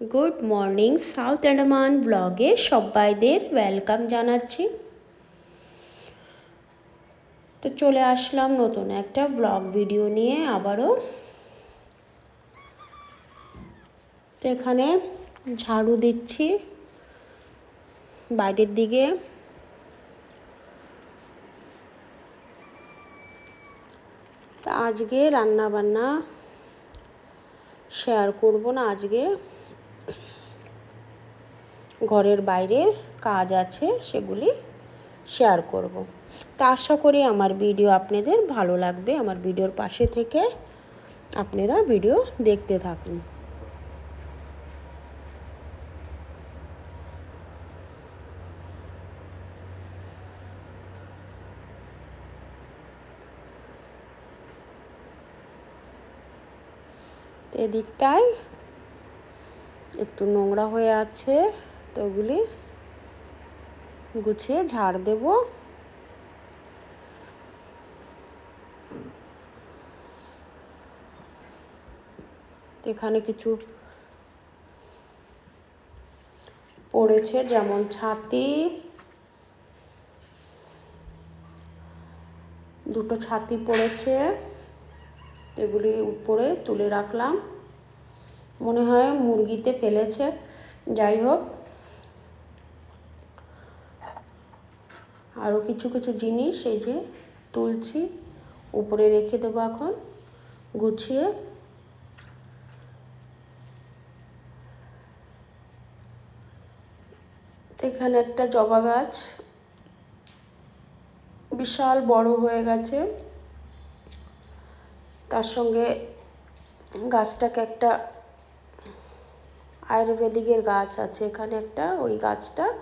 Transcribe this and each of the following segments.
Good morning south অ্যান্ডামান ব্লগে সবাইদের welcome জানাচ্ছি। তো চলে আসলাম নতুন একটা ব্লগ ভিডিও নিয়ে আবারও। তো এখানে ঝাড়ু দিচ্ছি। বাইরের দিকে। আজকে রান্না বান্না শেয়ার করব না আজকে। ঘরের বাইরে কাজ আছে, সেগুলি শেয়ার করব। তা আশা করি আমার ভিডিও আপনাদের ভালো লাগবে। আমার ভিডিওর পাশে থেকে আপনারা ভিডিও দেখতে থাকুন। এদিকটায় একটু নোংরা হয়ে আছে, তো ওগুলি গুছিয়ে ঝাড় দেব। এখানে কিছু পড়েছে, যেমন ছাতি, দুটো ছাতি পড়েছে এগুলি উপরে তুলে রাখলাম। মনে হয় মুরগিতে ফেলেছে। যাই হোক। আরও কিছু কিছু জিনিস এই যে তুলছি, উপরে রেখে দেবো এখন, গুছিয়ে। এখানে একটা জবা গাছ বিশাল বড় হয়ে গেছে। তার সঙ্গে গাছটাকে একটা আয়ুর্বেদিকের গাছ আছে এখানে একটা, ওই গাছটা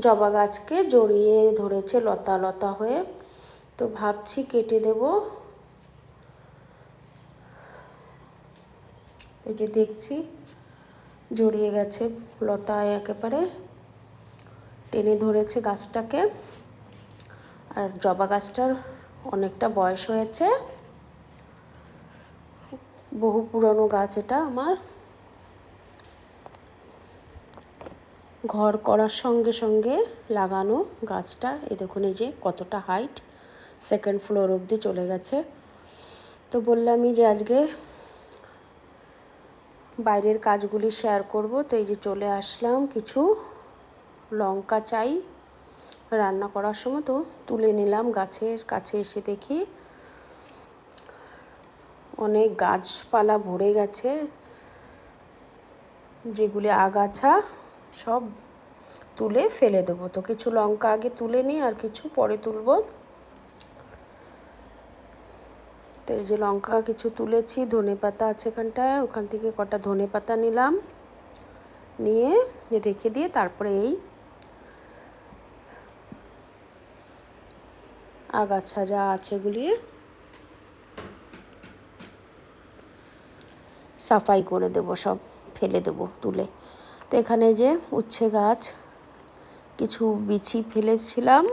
জবা গাছকে জড়িয়ে ধরেছে লতা লতা হয়ে। তো ভাবছি কেটে দেব। এই যে দেখছি, জড়িয়ে গেছে লতায় একেবারে। টেনে ধরেছে গাছটাকে। আর জবা গাছটার অনেকটা বয়স হয়েছে। বহু পুরনো গাছ এটা আমার। ঘর করার সঙ্গে সঙ্গে লাগানো গাছটা। এ দেখুন এই যে কতটা হাইট সেকেন্ড ফ্লোর অবধি চলে গেছে। তো বললামই যে আজকে বাইরের কাজগুলি শেয়ার করব। তো এই যে চলে আসলাম, কিছু লঙ্কা চাই রান্না করার সময়। তো তুলে নিলাম গাছের কাছে এসে দেখি অনেক গাছপালা ভরে গেছে, যেগুলি আগাছা সব তুলে ফেলে দেবো। তো কিছু লঙ্কা আগে তুলে নিই আর কিছু পরে তুলব। তো এই যে লঙ্কা কিছু তুলেছি, ধনে পাতা আছে এখানটায়, ওখান থেকে কটা ধনে পাতা নিলাম। নিয়ে রেখে দিয়ে তারপরে এই আগাছা যা আছে গুলিয়ে সাফাই করে দেব, সব ফেলে দেব, তুলে। তো এখানে যে উচ্ছে গাছ, কিছু বিচি ফেলেছিলাম।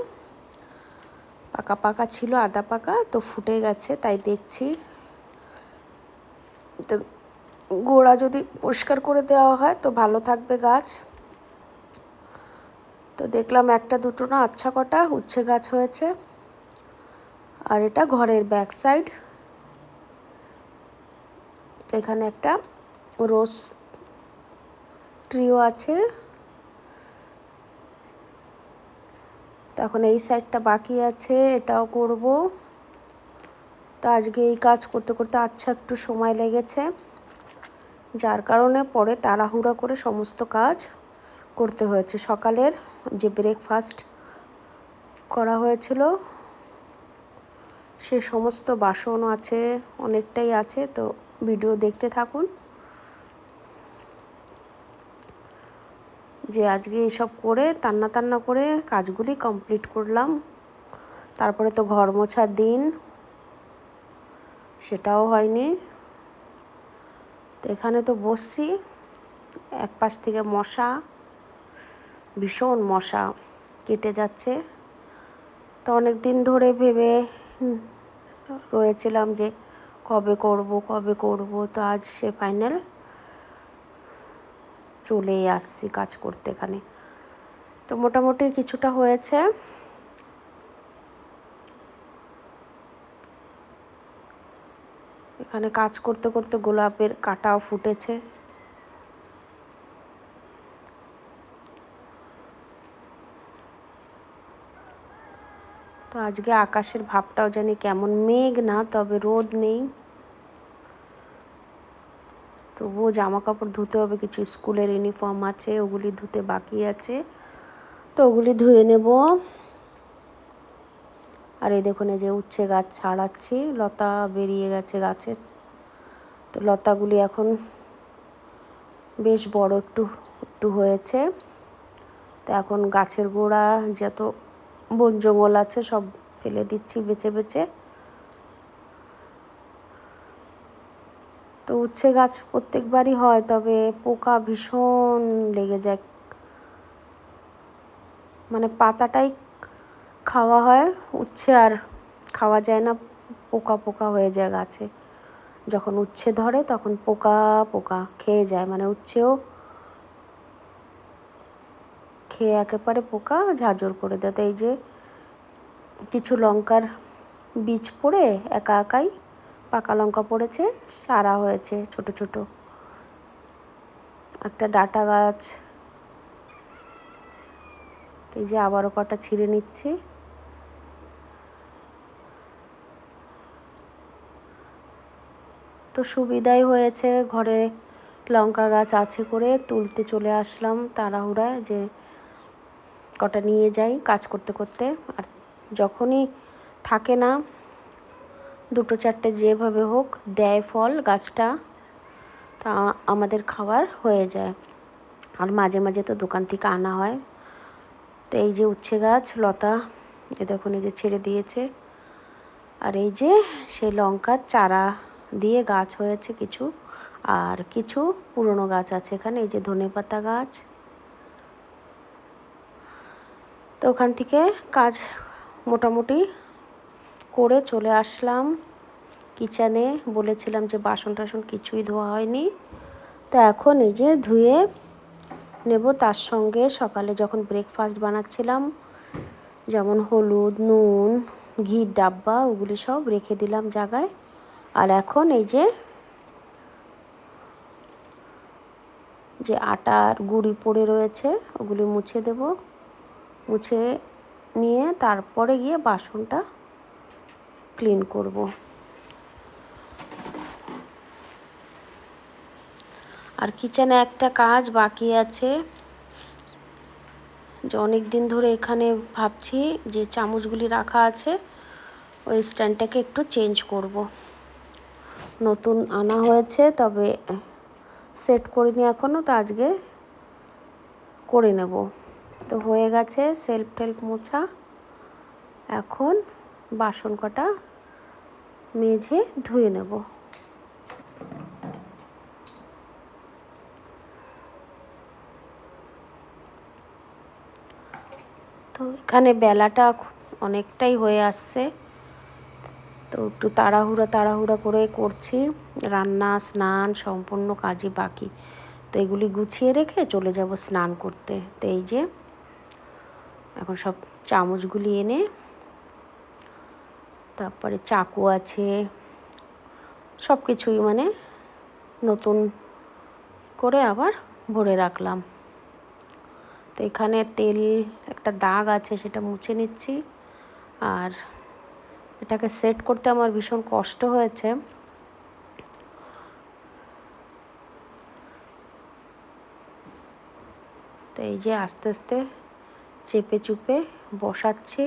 পাকা পাকা ছিল আদা পাকা, তো ফুটে গেছে, তাই দেখছি। তো গোড়া যদি পরিষ্কার করে দেওয়া হয়, তো ভালো থাকবে গাছ। তো দেখলাম একটা, দুটো না আচ্ছা কটা উচ্ছে গাছ হয়েছে। আর এটা ঘরের ব্যাক সাইড। এখানে একটা রোজ ট্রিও আছে। তখন এই সাইডটা বাকি আছে, এটাও করব। তো আজকে এই কাজ করতে করতে আচ্ছা একটু সময় লেগেছে। যার কারণে পরে তাড়াহুড়া করে সমস্ত কাজ করতে হয়েছে। সকালের যে ব্রেকফাস্ট করা হয়েছিল, সে সমস্ত বাসন আছে, অনেকটাই আছে। তো ভিডিও দেখতে থাকুন। যে আজকে এসব করে তান্না তান্না করে কাজগুলি কমপ্লিট করলাম। তারপরে তো ঘর মোছার দিন, সেটাও হয়নি। তো এখানে তো বসছি, এক পাশ থেকে মশা, ভীষণ মশা কেটে যাচ্ছে। তো অনেক দিন ধরে ভেবে রয়েছিলাম যে কবে করব কবে করব, তো আজ সে ফাইনাল চলেই আসছি কাজ করতে এখানে। তো মোটামুটি কিছুটা হয়েছে। এখানে কাজ করতে করতে গোলাপের কাটাও ফুটেছে। তো আজকে আকাশের ভাবটাও জানি কেমন মেঘ না, তবে রোদ নেই। তবুও জামা কাপড় ধুতে হবে, কিছু স্কুলের ইউনিফর্ম আছে, ওগুলি ধুতে বাকি আছে। তো ওগুলি ধুয়ে নেব। আর এই দেখুন, এই যে উচ্ছে গাছ ছাড়াচ্ছি, লতা বেরিয়ে গেছে গাছের তো লতাগুলি এখন বেশ বড় একটু একটু হয়েছে। তো এখন গাছের গোড়া যত বন জঙ্গল আছে সব ফেলে দিচ্ছি, বেছে বেছে। উচ্ছে গাছ প্রত্যেকবারই হয়, তবে পোকা ভীষণ লেগে যায়। মানে পাতাটাই খাওয়া হয়, উচ্ছে আর খাওয়া যায় না, পোকা পোকা হয়ে যায় গাছে। যখন উচ্ছে ধরে তখন পোকা পোকা খেয়ে যায় মানে উচ্ছেও খেয়ে একেবারে পোকা ঝাঁঝর করে দেয়। তো এই যে কিছু লঙ্কার বীজ পড়ে একা একাই পাকা লঙ্কা পড়েছে, সারা হয়েছে ছোট ছোট। একটা ডাটা গাছ। এই যে আবারও কটা ছিঁড়ে নিচ্ছি। তো সুবিধাই হয়েছে, ঘরে লঙ্কা গাছ আছে করে তুলতে চলে আসলাম তাড়াহুড়ায় যে কটা নিয়ে যাই কাজ করতে করতে। আর যখনই থাকে না দুটো চারটে যেভাবে হোক দেয় ফল, গাছটা, তা আমাদের খাবার হয়ে যায়। আর মাঝে মাঝে তো দোকান থেকে আনা হয়। তো এই যে উচ্ছে গাছ, লতা, এ দেখুন এই যে ছেড়ে দিয়েছে। আর এই যে সেই লঙ্কার চারা দিয়ে গাছ হয়েছে কিছু। আর কিছু পুরনো গাছ আছে এখানে, এই যে ধনে পাতা গাছ। তো ওখান থেকে কাজ মোটামুটি করে চলে আসলাম কিচেনে। বলেছিলাম যে বাসন টাসন কিছুই ধোয়া হয়নি। তো এখন এই যে ধুয়ে নেব, তার সঙ্গে সকালে যখন ব্রেকফাস্ট বানাচ্ছিলাম, যেমন হলুদ, নুন, ঘির, ডাব্বা, ওগুলি সব রেখে দিলাম জায়গায়। আর এখন এই যে যে আটার গুঁড়ি পড়ে রয়েছে, ওগুলি মুছে দেব। মুছে নিয়ে তারপরে গিয়ে বাসনটা ক্লিন করব। আর কিচেনে একটা কাজ বাকি আছে। যে অনেক দিন ধরে এখানে ভাবছি যে চামচগুলি রাখা আছে, ওই স্ট্যান্ডটাকে একটু চেঞ্জ করব। নতুন আনা হয়েছে, তবে সেট করিনি এখনও তো আজকে করে নেব। তো হয়ে গেছে সেলফ টেলফ মোছা। এখন বাসন কটা মেঝে ধুয়ে নেব। তো এখানে বেলাটা অনেকটাই হয়ে আসছে। তো একটু তাড়াহুড়া তাড়াহুড়া করে করছি। রান্না, স্নান সম্পূর্ণ কাজই বাকি। তো এগুলি গুছিয়ে রেখে চলে যাব স্নান করতে। তো এই যে, এখন সব চামচগুলি এনে তারপরে চাকু আছে সব কিছুই মানে নতুন করে আবার ভরে রাখলাম। তো এখানে তেল, একটা দাগ আছে সেটা মুছে নিচ্ছি। আর এটাকে সেট করতে আমার ভীষণ কষ্ট হয়েছে। তো এই যে আস্তে আস্তে চেপে চুপে বসাচ্ছি।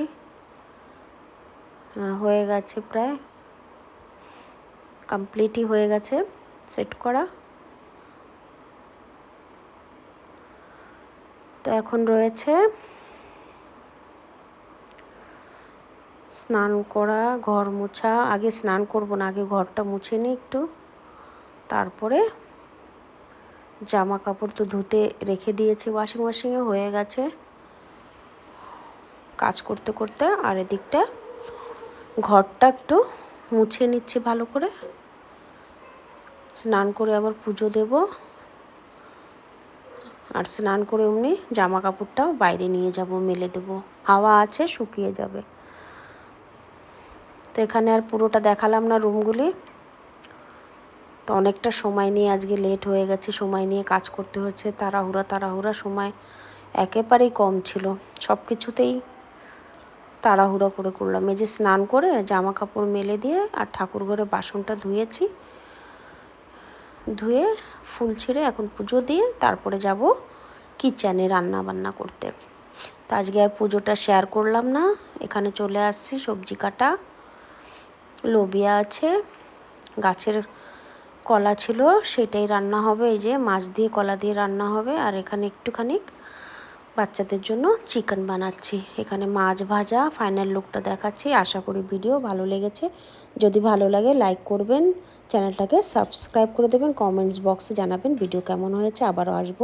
হয়ে গেছে প্রায়। কমপ্লিটই হয়ে গেছে। সেট করা। তো এখন রয়েছে স্নান করা, ঘর মোছা। আগে স্নান করব না, আগে ঘরটা মুছে নিই একটু। তারপরে জামা কাপড় তো ধুতে রেখে দিয়েছি ওয়াশিং মেশিনে হয়ে গেছে। কাজ করতে করতে আর এদিকটা ঘরটা একটু মুছে নিচ্ছি ভালো করে। স্নান করে আবার পুজো দেব। আর স্নান করে অমনি জামা কাপড়টাও বাইরে নিয়ে যাব, মেলে দেবো। হাওয়া আছে, শুকিয়ে যাবে। তো এখানে আর পুরোটা দেখালাম না রুমগুলি। তো অনেকটা সময় নিয়ে আজকে লেট হয়ে গেছে, সময় নিয়ে কাজ করতে হচ্ছে। তাড়াহুড়া তাড়াহুড়া সময় একেবারেই কম ছিল। সব কিছুতেই তাড়াহুড়া করে করলাম। এই যে স্নান করে জামা কাপড় মেলে দিয়ে আর ঠাকুর ঘরে বাসনটা ধুয়েছি। ধুয়ে ফুল ছিঁড়ে এখন পুজো দিয়ে তারপরে যাব কিচেনে রান্না বান্না করতে। তো আজকে আর পুজোটা শেয়ার করলাম না। এখানে চলে আসছি, সবজি কাটা, লোবিয়া আছে, গাছের কলা ছিল, সেটাই রান্না হবে। এই যে মাছ দিয়ে কলা দিয়ে রান্না হবে, আর এখানে একটুখানি বাচ্চাদের জন্য চিকেন বানাচ্ছি। এখানে মাছ ভাজা ফাইনাল লুকটা দেখাচ্ছি। আশা করি ভিডিও ভালো লেগেছে। যদি ভালো লাগে লাইক করবেন। চ্যানেলটাকে সাবস্ক্রাইব করে দেবেন। কমেন্টস বক্সে জানাবেন ভিডিও কেমন হয়েছে। আবারও আসব।